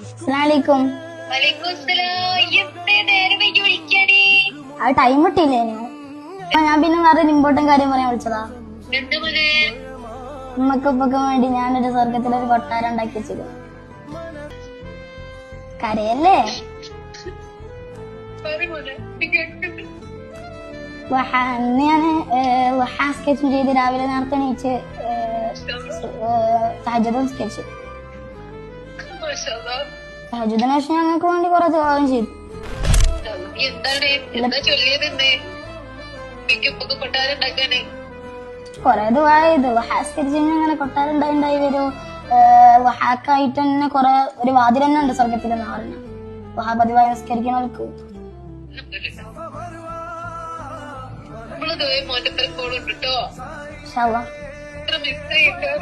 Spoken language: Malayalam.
അസ്സലാമലൈക്കും. ടൈം കിട്ടിയില്ലേ ഞാൻ പിന്നെ വേറെ ഇമ്പോർട്ടന്റ് കാര്യം പറയാൻ വിളിച്ചതാ. ഉമ്മക്കുപ്പക്കും വേണ്ടി ഞാനൊരു സ്വർഗത്തിലൊരു കൊട്ടാരം ഉണ്ടാക്കി വെച്ചത് കരയല്ലേ? അന്ന് ഞാൻ വഹ സ്കെച്ചും ചെയ്ത് രാവിലെ നേരത്തെ എണീച്ച് സഹജതും സ്കെച്ച് സഹജദിന് ശേഷം ഞങ്ങൾക്ക് വേണ്ടി കുറെ ദുആവും ചെയ്തു. കൊറേ എന്താ ചൊല്ലിയത് ഇന്ന്? എനിക്കിപ്പൊക്കെ കൊട്ടാരുണ്ടാക്കാനേ കുറെ ദുആ ചെയ്തു വഹ അങ്ങനെ കൊട്ടാരം ഉണ്ടായി ഉണ്ടായി വരും. വഹാക്കായിട്ട് തന്നെ കൊറേ ഒരു വാതിൽ തന്നെ ഉണ്ട് സ്വർഗത്തിൽ എന്ന് പറഞ്ഞു വഹ പതിവായി നിസ്കരിക്കണവർക്ക് നമ്മൾ മോന്റെ കേട്ടോ അല്ലാ മിസ് ചെയ്യട്ടോ